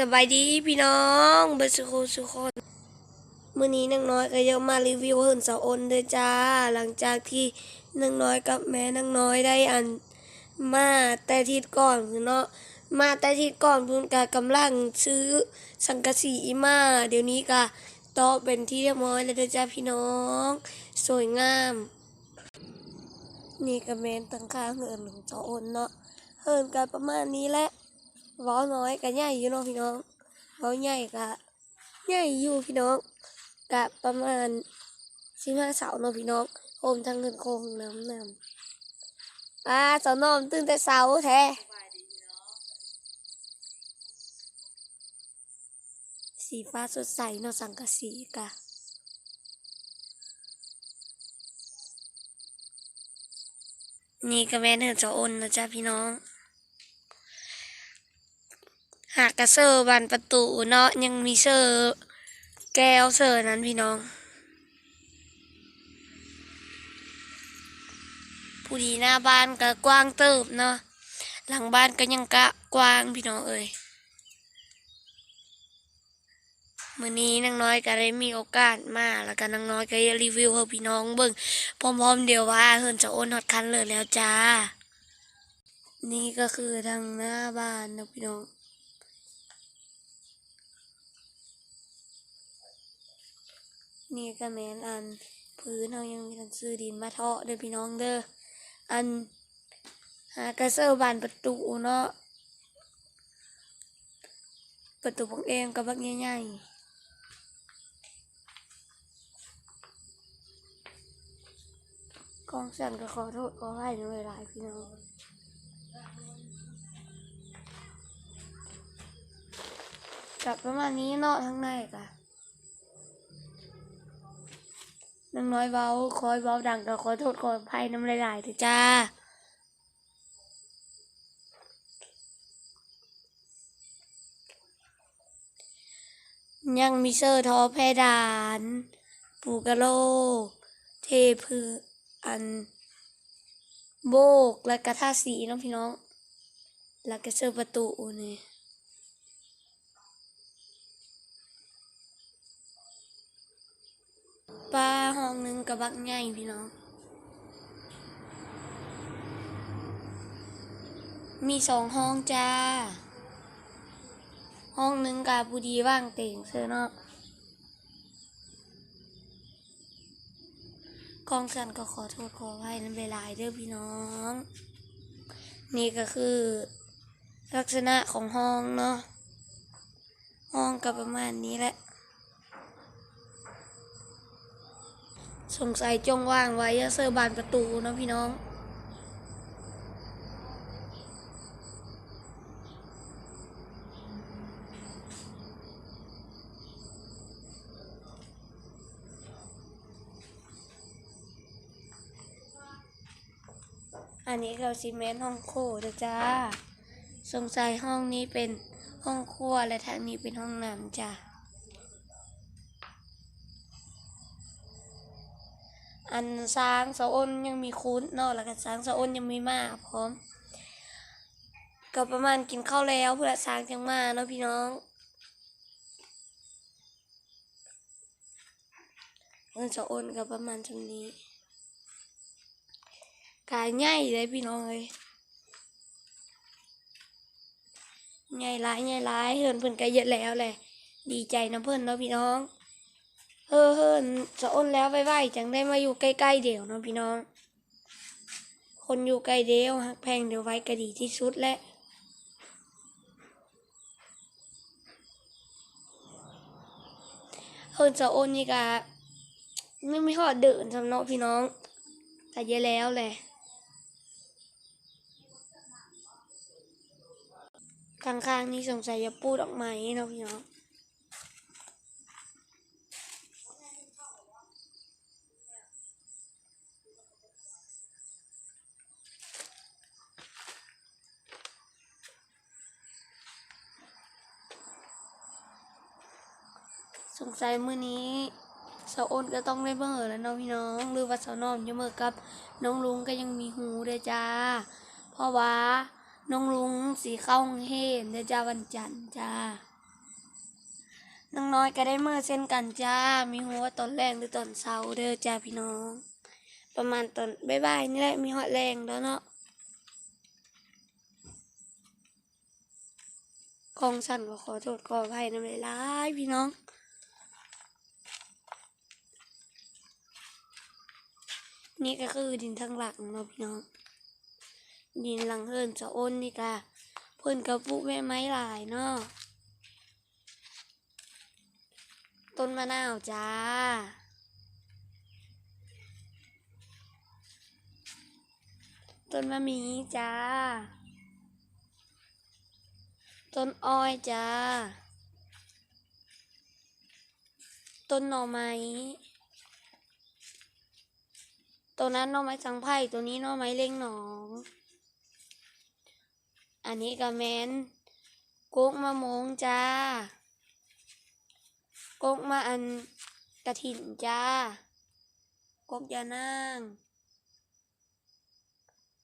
สบายดีพี่น้องเบสุโคสุคนมื้อนี้นางน้อยก็ยังมารีวิวเฮินเสาอนเด้อจ้า หลังจากที่นางน้อยกับแม่นางน้อยได้อันมาแต่ทิศก่อนเนาะมาแต่ทิศก่อนพุ่นก็กำลังซื้อสังกะสีมา เดี๋ยวนี้ก็ต่อเป็นที่เรียบร้อยแล้วเด้อจ้าพี่น้อง สวยงาม นี่ก็แม่นตั้งค่าเฮินของเสาอนเนาะเฮินก็ประมาณนี้แหละ เว้าน้อยก็ใหญ่อยู่เนาะพี่น้องเว้าใหญ่ก็ใหญ่อยู่พี่น้องกะประมาณสิบห้าเสาเนาะพี่น้องโอมทั้งเงินโคงน้ำน้ำอ่าเสาวนอมตื่นแต่เสาแท้สีฟ้าสดใสเนาะสังกะสีกะนี่ก็แม่นเหินเจ้าอ้นนะจ๊ะพี่น้อง หากกระเซอร์บานประตูเนาะยังมีเซอร์ แก้วเซอร์นั้นพี่น้อง ผู้ดีหน้าบ้านก็กว้างเติบเนาะหลังบ้านก็ยังกะกว้างพี่น้องเอ้ยมื้อนี้นางน้อยก็ได้มีโอกาสมาแล้วก็นางน้อยก็รีวิวให้พี่น้องเบิ่งพร้อมๆเดียวว่าเฮินจะโอนฮอดคันเลยแล้วจ้า นี่ก็คือทางหน้าบ้านนะพี่น้อง นี่ก็แมนอันพื้นเรายังมีทันซื้อดินมาเทาะเด้อพี่น้องเด้ออันหากระเซอร์บานประตูเนาะประตูของเองกับบักใหญ่ๆกองสั่นก็ขอโทษขอให้ในเวลาพี่น้องกับประมาณนี้เนาะทั้งในกะ นางน้อยเบาคอยเบาดังก็ขอโทษขออภัยน้ำลายๆเถอะจ้ายังมีเซอร์ทอเพดาน ปูกะโล เทพืออัน โบกและกระทาสีน้องพี่น้อง แล้วก็เซอร์ประตูนี่ ปลาห้องหนึงกับบักใหญ่พี่น้อง มีสองห้องจ้า ห้องหนึงกับผู้ดีว่างเต่งเสื้อเนาะกองสันก็ขอโทษขออภัยในเวลาเด้อพี่น้อง นี่ก็คือ ลักษณะของห้องเนาะห้องก็ประมาณนี้แหละ สงสัยจงว่างไว้จะเซอร์บานประตูนะพี่น้อง อันนี้เราซีเมนต์ห้องโคเด้อจ้า สงสัยห้องนี้เป็นห้องครัวและทางนี้เป็นห้องน้ำจ้า อันสร้างเสาอ้นยังมีคุ้นเนาะแล้วก็สร้างเสาอ้นยังมีมาพร้อมก็ประมาณกินข้าวแล้วเพื่อสร้างจังมาเนาะพี่น้องเงินเสาอ้นก็ประมาณจำนี้กายใหญ่เลยพี่น้องเลยใหญ่หลายใหญ่หลายเฮิรนเพิ่อนก็เยอะแล้วแหละดีใจนะเพิ่อนเนาะพี่น้อง เฮ้อเฮิรนจะอ้นแล้วไว้ๆจังได้มาอยู่ใกล้ๆเดี๋ยวเนาะพี่น้อง คนอยู่ใกล้เดียวหักแพงเดี๋ยวไว้ก็ดีที่สุดแหละเฮินจะอ้นนี่ก็ไม่ไม่หอดเดินสำเนาะพี่น้อง แต่เยอะแล้วแหละข้างๆนี่สงสัยจะปูดออกมาเนาะพี่น้อง งสัยมื้อนี้สาวอ้นก็ต้องได้เมื่อแล้วเนาะพี่น้อง หรือว่าสาวนอมจะเมื่อกับ น้องลุงก็ยังมีหูเด้จ้า เพราะว่าน้องลุงสีเข้างเฮมเด้จ้าวันจันทร์จ้าน้องน้อยก็ได้เมื่อเส้นกันจ้า มีหัวตอนแรงหรือตอนเช้าเด้อจ้าพี่น้อง ประมาณตอนบ่ายๆนี่แหละมีหอดแรงแล้วเนาะกองสั่นก็ขอโทษขออภัยน้ำลายพี่น้อง นี่ก็คือดินทั้งหลังเนาะพี่น้อง ดินหลังเฮินจะอ้นนี่กะเพิ่นกระปุกแม่ไม้หลายเนาะต้นมะนาวจ้า ต้นมะมีจ้า ต้นอ้อยจ้า ต้นหน่อไม้ ตัวนั้นน่อไม้สังไผ่ตัวนี้น่อไม้เล็งหนอง อันนี้ก็แมนกุ๊กมะมงจ้ากุ๊กมาอันกระถิ่นจ้ากุ๊กยานาง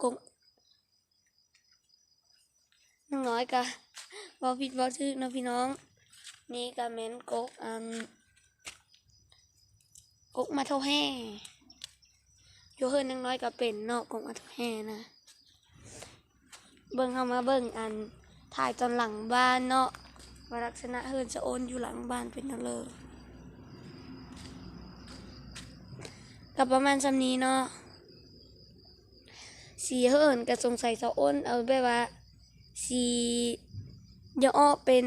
กุ๊กน้องน้อยกะบอผิดบอทึกนะพี่น้อง นี่ก็แมนกุ๊กอันกุ๊กมาเท่าแห่ อยู่เฮิรนนังน้อยก็เป็นเนอกของอัตแห่นะ เบิ่งเข้ามาเบิ่งอันถ่ายตอนหลังบ้านเนาะว่าลักษณะเฮิรนจะโอนอยู่หลังบ้านเป็นนั่นเลยกับประมาณสำนี้เนาะสีเฮิรนก็สงสัยจะโอนเอาแบบว่าสีเยวอเป็น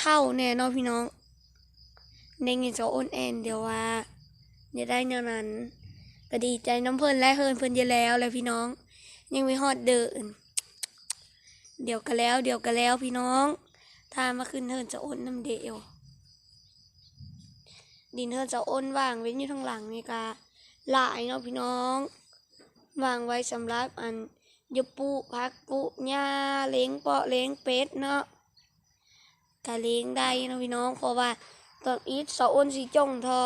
เท่าๆแน่เนาะพี่น้องในเงินจะโอนแอนเดี๋ยวว่าเดี๋ยวได้แนวนั้น ก็ดีใจน้ำเพลินและเฮินเพลินเยอะแล้วเลยพี่น้อง ยังไม่ฮอดเดิน เดี๋ยวก็แล้ว เดี๋ยวก็แล้วพี่น้องถ้ามาขึ้นเฮินจะอ้นน้ำเดียวดินเฮินจะอ้นวางไว้อยู่ทางหลังนี่กะหลายเนาะพี่น้องวางไว้สำหรับอันยปูพักปลูกหญ้าเลี้ยงเปาะเลี้ยงเป็ดเนาะกะเลี้ยงได้เนาะพี่น้องเพราะว่าตอนอีทสาอ้นสีจงท้อ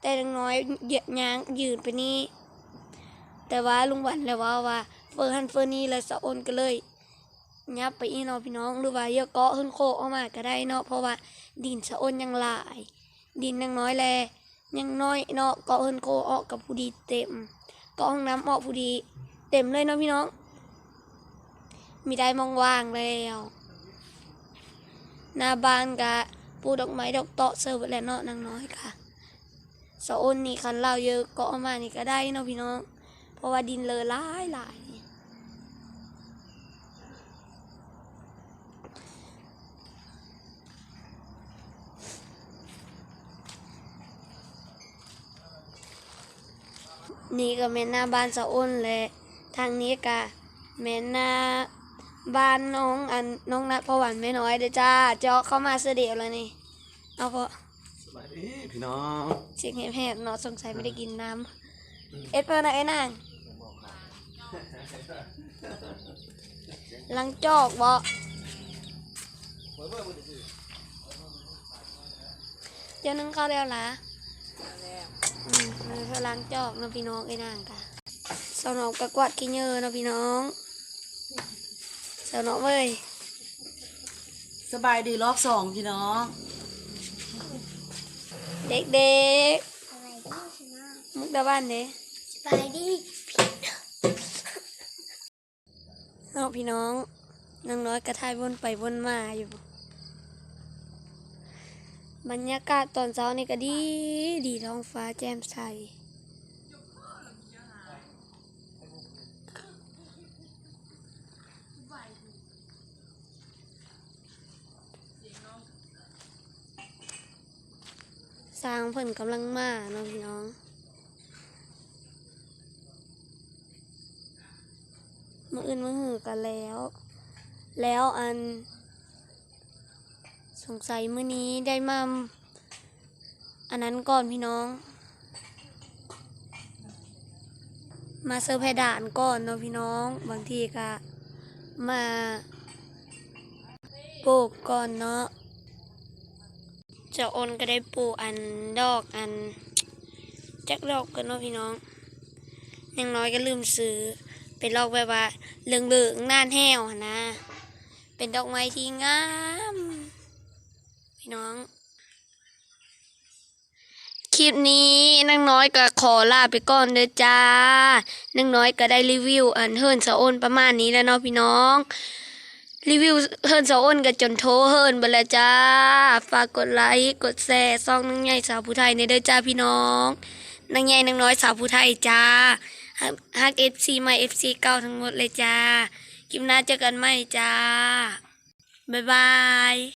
แต่ดังน้อยเหยียดยางยืนไปนี่แต่ว่าลุงหวันเลยว่าว่าเฟอร์ฮันเฟอร์นี่แล้วสะอนก็เลยยับไปอีนาะพี่น้องหรือว่าเยอะเกาะขึ้นโคออกมาก็ได้เนาะเพราะว่าดินสะอนยังหลาย ดินยังน้อยแลยังน้อยเนาะเกาะขึ้นโคออกกับผู้ดีเต็มเกาะห้องน้ำออกผู้ดี เต็มเลยเนาะพี่น้อง มีได้มองว่างแล้วหน้าบ้านกะปูดอกไม้ดอกเตาะเสิร์ฟไว้แล้วเนาะนางน้อยค่ะ สะอ้นนี่คันเราเยอะก็เอามานี่ก็ได้เนาะพี่น้อง เพราะว่าดินเลอหลายหลายนี่ก็แม่นหน้าบ้านสะอ้นแหละทางนี้ก็แม่นหน้าบ้านน้องอันน้องนัดพอหวานไม่น้อยเด้อจ้า เจาะเข้ามาเสเดียวแล้วนี่ เอาพอ สวัสดีพี่น้องเสียงแหบๆเนาะสงสัยไม่ได้กินน้ำเอ็ดเปิดนะไอ้นางลังจอกบ่เจ้านึงเข้าแล้วล่ะอืมเลยเพื่อล้างจอกเนาะพี่น้องไอ้นางกะสาวนอกกะกวาดขี้เหยอะเนาะพี่น้องสาวนอกเว้ยสบายดีรอบสองพี่น้อง เด็กๆมุกดาบ้านเด้ไปดิเนาะพี่น้องน้องน้อยกระทายวนไปวนมาอยู่ บรรยากาศตอนเช้านี่ก็ดี ดีท้องฟ้าแจ่มใส สร้างเพิ่นกำลังมาเนาะพี่น้องมื่ออื่นมื่อหือกันแล้ว แล้วอัน สงสัยมื้อนี้ได้มาอันนั้นก่อนพี่น้อง มาเซอร์ไพด่านก่อนเนาะพี่น้อง บางทีก็มาปลูกก่อนเนาะ จะโอนก็ได้ปลูกอันดอกอันแจักดอกกันเนาะพี่น้องอยังน้อยก็ลืมซื้อเป็นดอกแบบว่าเหลืองๆน่านแห้วนะ เป็นดอกไม้ที่งาม พี่น้อง คลิปนี้นางน้อยก็ขอลาไปก่อนเด้อจ้านางน้อยก็ได้รีวิวอันเฮิรนสะโอนประมาณนี้แล้วเนาะพี่น้อง รีวิวเฮิรนสาวอ้นกับจนโทเฮิรนไปแล้วจ้า ฝากกดไลค์ กดแชร์ซองนางใหญ่สาวผู้ไทยในเด้อจ้าพี่น้องนางใหญ่นางน้อยสาวผู้ไทยจ้าฮักเอฟซีใหม่เอฟซีเก่าทั้งหมดเลยจ้าคลิปหน้าเจอกันใหม่จ้า บ๊ายบาย